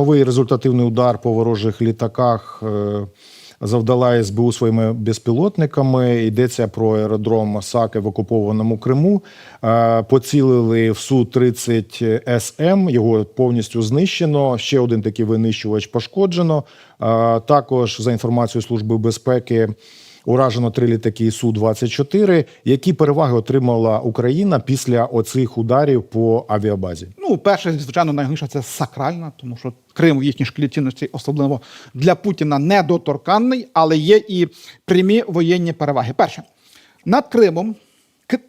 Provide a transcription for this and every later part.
Новий результативний удар по ворожих літаках е, завдала СБУ своїми безпілотниками. Йдеться про аеродром Саки в окупованому Криму. Е, Поцілили в су 30 СМ. Його повністю знищено. Ще один такий винищувач пошкоджено. Е, Також за інформацією служби безпеки. Уражено три літаки су 24 Які переваги отримала Україна після оцих ударів по авіабазі? Ну, перше, звичайно, найголовніше це сакральна, тому що Крим в їхній шкалі цінностей, особливо для Путіна, недоторканний, але є і прямі воєнні переваги. Перше, над Кримом,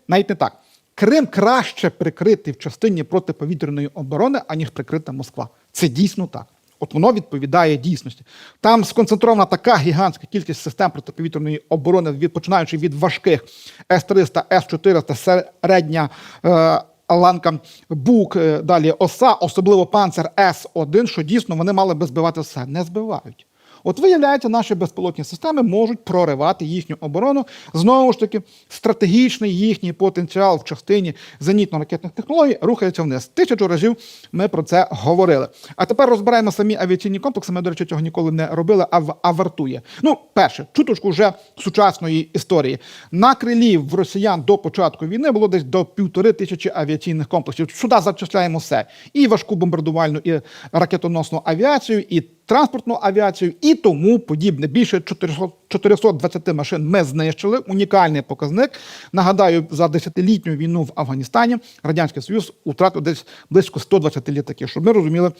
навіть не так. Крим краще прикритий в частині протиповітряної оборони, аніж прикрита Москва. Це дійсно так. От воно відповідає дійсності. Там сконцентрована така гігантська кількість систем протиповітряної оборони, від, починаючи від важких С-300, С-400, середня е, ланка БУК, е, далі ОСА, особливо панцер С-1, що дійсно вони мали би збивати все. Не збивають. От виявляється, наші безпілотні системи можуть проривати їхню оборону. Знову ж таки, стратегічний їхній потенціал в частині зенітно-ракетних технологій рухається вниз. Тисячу разів ми про це говорили. А тепер розбираємо самі авіаційні комплекси. Ми, до речі, цього ніколи не робили, а, в- а вартує. Ну, перше, чуточку вже сучасної історії. На крилі в росіян до початку війни було десь до півтори тисячі авіаційних комплексів. Сюди зачисляємо все: і важку бомбардувальну, і ракетоносну авіацію, і транспортну авіацію, і тому подібне. Більше 400, 420 машин ми знищили. Унікальний показник. Нагадаю, за десятилітню війну в Афганістані Радянський Союз втратив десь близько 120 літаків, щоб ми розуміли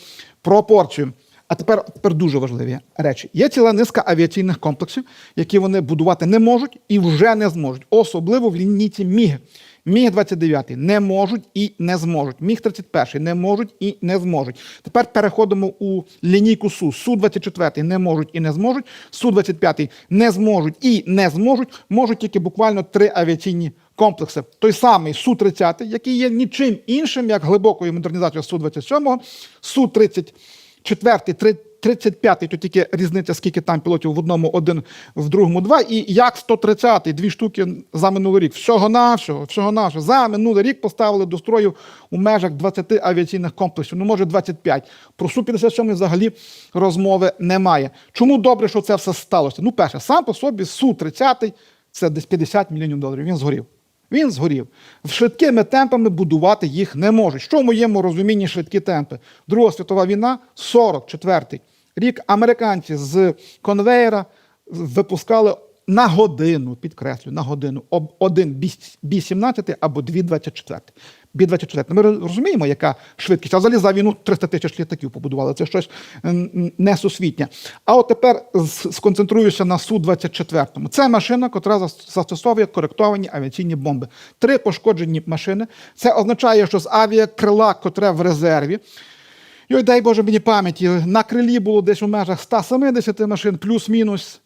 пропорцію. А тепер, тепер дуже важливі речі. Є ціла низка авіаційних комплексів, які вони будувати не можуть і вже не зможуть, особливо в лінійці Міг. Міг 29 не можуть і не зможуть. Міг 31 не можуть і не зможуть. Тепер переходимо у лінійку Су. Су 24 не можуть і не зможуть. Су 25 не зможуть і не зможуть. Можуть тільки буквально три авіаційні комплекси. Той самий Су 30 який є нічим іншим, як глибокою модернізацією Су 27 34 три- 35-й, то тільки різниця, скільки там пілотів в одному один, в другому два. І як 130-й, дві штуки за минулий рік. Всього навсього, всього навсього. За минулий рік поставили до строю у межах 20 авіаційних комплексів, ну може 25. Про Су-57 взагалі розмови немає. Чому добре, що це все сталося? Ну, перше, сам по собі Су-30 це десь 50 мільйонів доларів. Він згорів. Він згорів. Швидкими темпами будувати їх не можуть. Що в моєму розумінні швидкі темпи? Друга світова війна, 44-й рік. Американці з конвейера випускали на годину, підкреслюю, на годину об- один Бі-17 або дві 24. Бі-24. Ми розуміємо, яка швидкість. А взагалі за війну 300 тисяч літаків побудували. Це щось несусвітнє. А от тепер сконцентруюся на Су-24. Це машина, яка застосовує коректовані авіаційні бомби. Три пошкоджені машини. Це означає, що з авіакрила, котре в резерві, Йой, дай Боже мені пам'яті, на крилі було десь у межах 170 машин, плюс-мінус.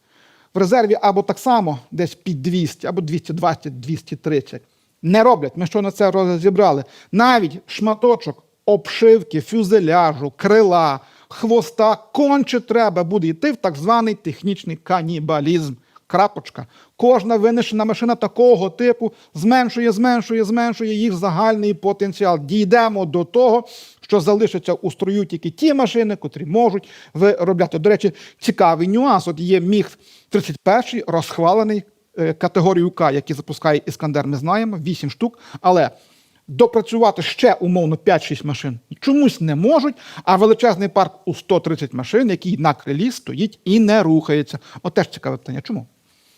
В резерві або так само десь під 200, або 220-230. Не роблять. Ми що на це розібрали. Навіть шматочок обшивки, фюзеляжу, крила, хвоста конче треба буде йти в так званий технічний канібалізм. Крапочка. Кожна винищена машина такого типу зменшує, зменшує, зменшує їх загальний потенціал. Дійдемо до того, що залишаться у строю тільки ті машини, котрі можуть виробляти. До речі, цікавий нюанс. От є міг 31 розхвалений е, категорію К, який запускає Іскандер, ми знаємо, 8 штук. Але допрацювати ще умовно 5-6 машин чомусь не можуть, а величезний парк у 130 машин, який на крилі стоїть і не рухається. От теж цікаве питання. Чому?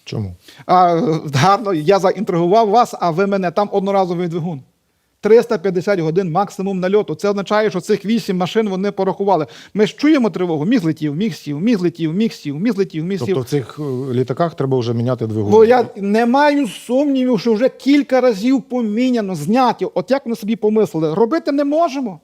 Чому? А, гарно, я заінтригував вас, а ви мене там одноразовий двигун. 350 годин максимум нальоту. Це означає, що цих 8 машин вони порахували. Ми ж чуємо тривогу. Міг злетів, міг сів, міг злетів, міг сів, міг злетів, міг сів. Тобто в цих е, літаках треба вже міняти двигун. Бо я не маю сумнівів, що вже кілька разів поміняно, зняті. От як вони собі помислили, робити не можемо.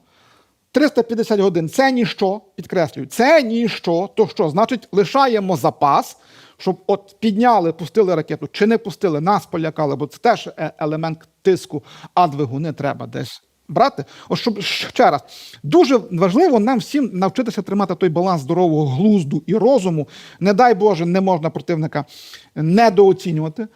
350 годин це ніщо, підкреслюю, це ніщо. То що, значить, лишаємо запас, щоб от підняли, пустили ракету, чи не пустили, нас полякали, бо це теж е- елемент тиску, а двигуни треба десь брати. От щоб ще раз, дуже важливо нам всім навчитися тримати той баланс здорового глузду і розуму. Не дай Боже, не можна противника недооцінювати.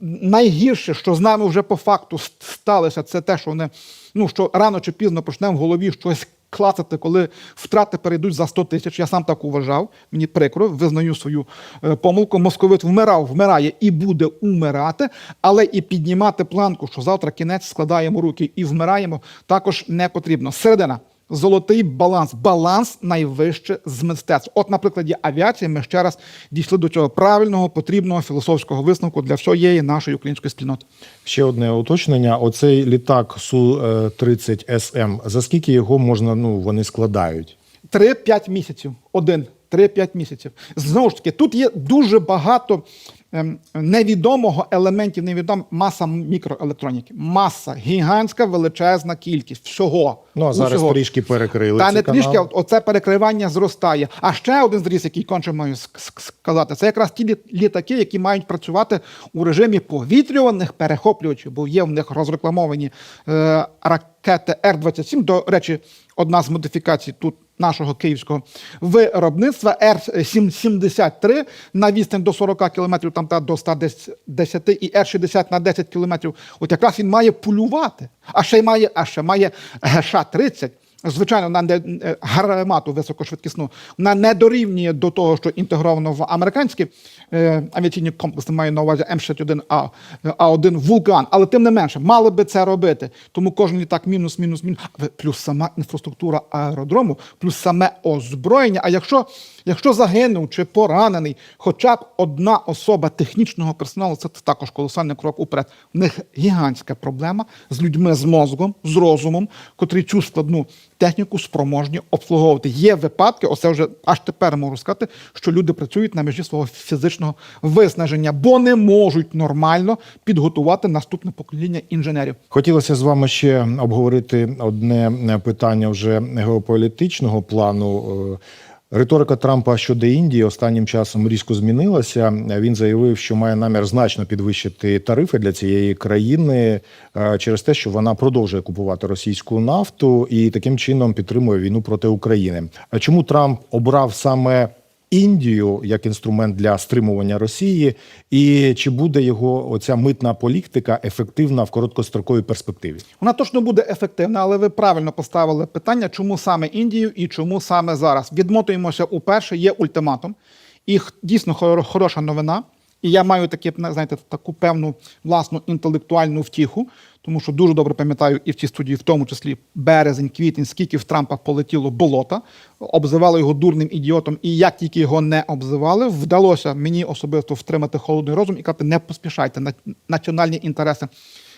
Найгірше, що з нами вже по факту сталося, це те, що вони ну що рано чи пізно почнемо в голові щось клацати, коли втрати перейдуть за 100 тисяч. Я сам так вважав. Мені прикро, визнаю свою е, помилку. Московит вмирав, вмирає і буде умирати, але і піднімати планку, що завтра кінець складаємо руки і вмираємо, також не потрібно. Середина. Золотий баланс, баланс найвище з мистецтв. От, на прикладі авіації, ми ще раз дійшли до цього правильного, потрібного філософського висновку для всієї нашої української спільноти. Ще одне уточнення: оцей літак су 30 СМ. За скільки його можна? Ну вони складають? 3-5 місяців. Один. 3-5 місяців. Знову ж таки, тут є дуже багато ем, невідомого елементів, невідома маса мікроелектроніки. Маса, гігантська величезна кількість всього. Ну а зараз Усього. трішки перекрили. Та не трішки, от- оце перекривання зростає. А ще один зріс, який конче маю ск- ск- сказати, це якраз ті літаки, які мають працювати у режимі повітрюваних перехоплювачів, бо є в них розрекламовані е, ракети Р-27. До речі, одна з модифікацій тут. Нашого київського виробництва Р-73 на відстань до 40 км, там та до 110 і Р-60 на 10 км. От якраз він має полювати. А ще має, а ще має ГШ-30. Звичайно, на не е, гармату високошвидкісну вона не дорівнює до того, що інтегровано в американські е, авіаційні комплекси, маю на увазі М61 А, А1 Вулкан. Але тим не менше, мали би це робити. Тому кожен літак мінус, мінус, мінус. Плюс сама інфраструктура аеродрому, плюс саме озброєння. А якщо, якщо загинув чи поранений, хоча б одна особа технічного персоналу, це також колосальний крок уперед. В них гігантська проблема з людьми з мозком, з розумом, котрі цю складну техніку спроможні обслуговувати. Є випадки, оце вже аж тепер можу сказати, що люди працюють на межі свого фізичного виснаження, бо не можуть нормально підготувати наступне покоління інженерів. Хотілося з вами ще обговорити одне е, питання вже геополітичного плану. Риторика Трампа щодо Індії останнім часом різко змінилася. Він заявив, що має намір значно підвищити тарифи для цієї країни е, через те, що вона продовжує купувати російську нафту і таким чином підтримує війну проти України. А чому Трамп обрав саме Індію як інструмент для стримування Росії, і чи буде його оця митна політика ефективна в короткостроковій перспективі? Вона точно буде ефективна, але ви правильно поставили питання, чому саме Індію і чому саме зараз. Відмотуємося уперше, є ультиматум, і дійсно хороша новина. І я маю таке, знаєте, таку певну власну інтелектуальну втіху, тому що дуже добре пам'ятаю і в цій студії, в тому числі березень, квітень, скільки в Трампа полетіло болота, обзивали його дурним ідіотом, і як тільки його не обзивали, вдалося мені особисто втримати холодний розум і казати, не поспішайте на національні інтереси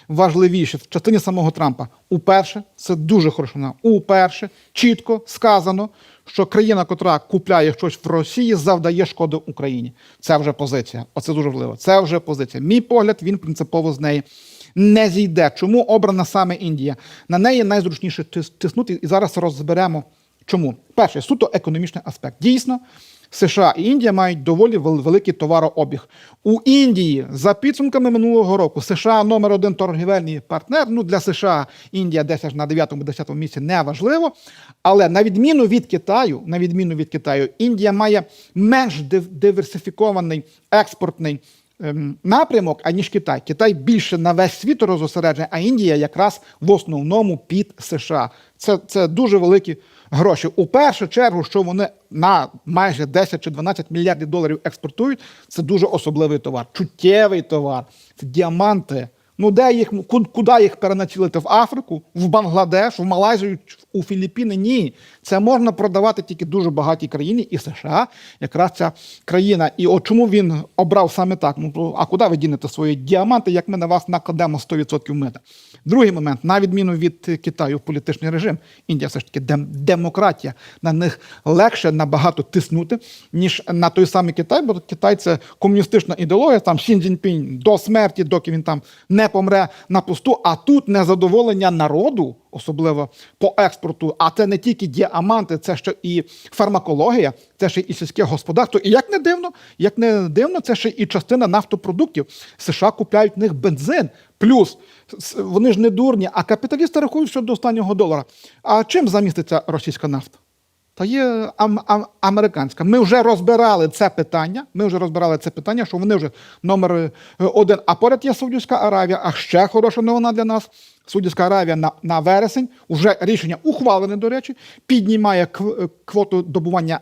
важливіше в частині самого Трампа. Уперше, це дуже хороша новина, Уперше чітко сказано, що країна, котра купляє щось в Росії, завдає шкоди Україні. Це вже позиція. Оце дуже важливо. Це вже позиція. Мій погляд, він принципово з неї не зійде. Чому обрана саме Індія? На неї найзручніше тис- тиснути, і зараз розберемо. Чому? Перше, суто економічний аспект. Дійсно, США і Індія мають доволі великий товарообіг. У Індії за підсумками минулого року США номер один торгівельний партнер. Ну для США Індія десь аж на 9-10 місці не важливо. Але на відміну від Китаю, на відміну від Китаю, Індія має менш диверсифікований експортний напрямок, аніж Китай. Китай більше на весь світ розосереджений, а Індія якраз в основному під США. Це, це дуже великі гроші. У першу чергу, що вони на майже 10 чи 12 мільярдів доларів експортують, це дуже особливий товар, чуттєвий товар. Це діаманти. Ну, де їх ку- куди їх перенацілити? В Африку, в Бангладеш, в Малайзію, у Філіппіни? Ні. Це можна продавати тільки дуже багатій країні, і США якраз ця країна. І от чому він обрав саме так? Ну а куди ви дінете свої діаманти, як ми на вас накладемо 100% мита? Другий момент, на відміну від Китаю, політичний режим, Індія все ж таки дем- демократія. На них легше набагато тиснути, ніж на той самий Китай, бо Китай це комуністична ідеологія, там Сін Цзіньпінь до смерті, доки він там не помре на пусту. А тут незадоволення народу, особливо по експорту. А це не тільки діаманти, це ще і фармакологія, це ще і сільське господарство. І як не дивно, як не дивно, це ще і частина нафтопродуктів. США купляють в них бензин. Плюс вони ж не дурні, а капіталісти рахують, що до останнього долара. А чим заміститься російська нафта? Та є ам- ам- американська. Ми вже розбирали це питання. Ми вже розбирали це питання, що вони вже номер е, один. А поряд є Саудівська Аравія. А ще хороша новина для нас. Саудівська Аравія на, на вересень, уже рішення ухвалене, до речі, піднімає е, квоту добування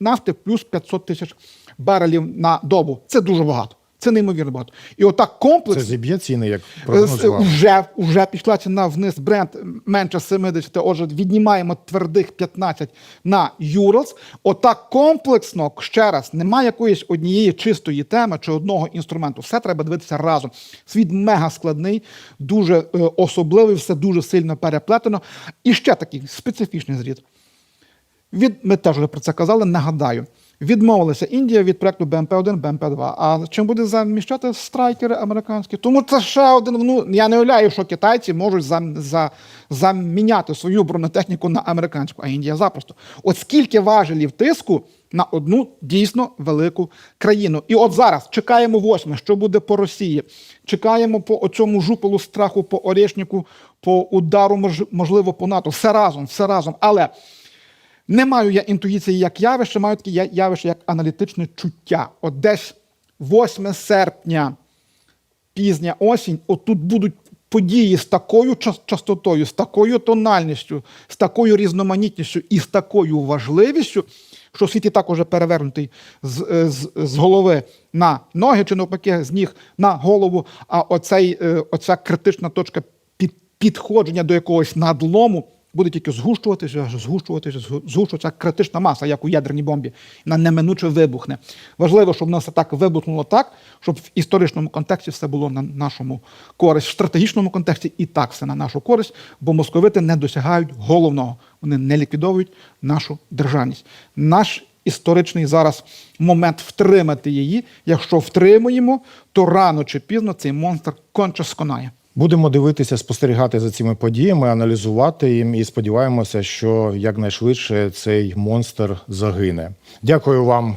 нафти плюс 500 тисяч барелів на добу. Це дуже багато. Це неймовірно багато. І отак Це зіб'є ціни, як Е, прогнозував. Вже, вже пішла ціна вниз бренд менше 70, отже, віднімаємо твердих 15 на Юралс. Отак комплексно, ще раз, немає якоїсь однієї чистої теми чи одного інструменту. Все треба дивитися разом. Світ мега складний, дуже е, особливий, все дуже сильно переплетено. І ще такий специфічний зрід. Від, ми теж вже про це казали, нагадаю. Відмовилася Індія від проекту БМП-1, БМП-2. А чим буде заміщати страйкери американські? Тому це ще один. Ну я не уявляю, що китайці можуть зам, за, заміняти свою бронетехніку на американську, а Індія запросто. От скільки важелів тиску на одну дійсно велику країну. І от зараз чекаємо восьме, що буде по Росії. Чекаємо по оцьому жупелу страху, по Орешнику, по удару, мож- можливо, по НАТО. Все разом, все разом. Але. Не маю я інтуїції як явище, маю таке явище як аналітичне чуття. От десь 8 серпня, пізня осінь, отут будуть події з такою частотою, з такою тональністю, з такою різноманітністю і з такою важливістю, що світ і так уже перевернутий з, е, з, з голови на ноги, чи навпаки, з ніг на голову. А оцей, е, оця критична точка під, підходження до якогось надлому буде тільки згущуватися, згущуватися, згущуватися критична маса, як у ядерній бомбі. Вона неминуче вибухне. Важливо, щоб воно все так вибухнуло так, щоб в історичному контексті все було на нашому користь, в стратегічному контексті і так все на нашу користь, бо московити не досягають головного. Вони не ліквідовують нашу державність. Наш історичний зараз момент втримати її. Якщо втримуємо, то рано чи пізно цей монстр конче сконає. Будемо дивитися, спостерігати за цими подіями, аналізувати їм і сподіваємося, що якнайшвидше цей монстр загине. Дякую вам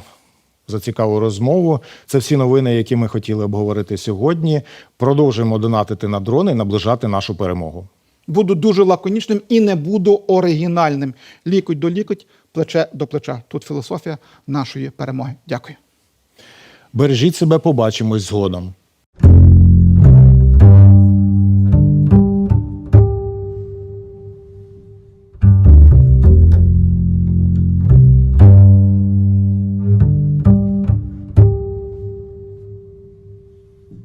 за цікаву розмову. Це всі новини, які ми хотіли обговорити сьогодні. Продовжуємо донатити на дрони і наближати нашу перемогу. Буду дуже лаконічним і не буду оригінальним. Лікоть до лікоть, плече до плеча. Тут філософія нашої перемоги. Дякую. Бережіть себе, побачимось згодом.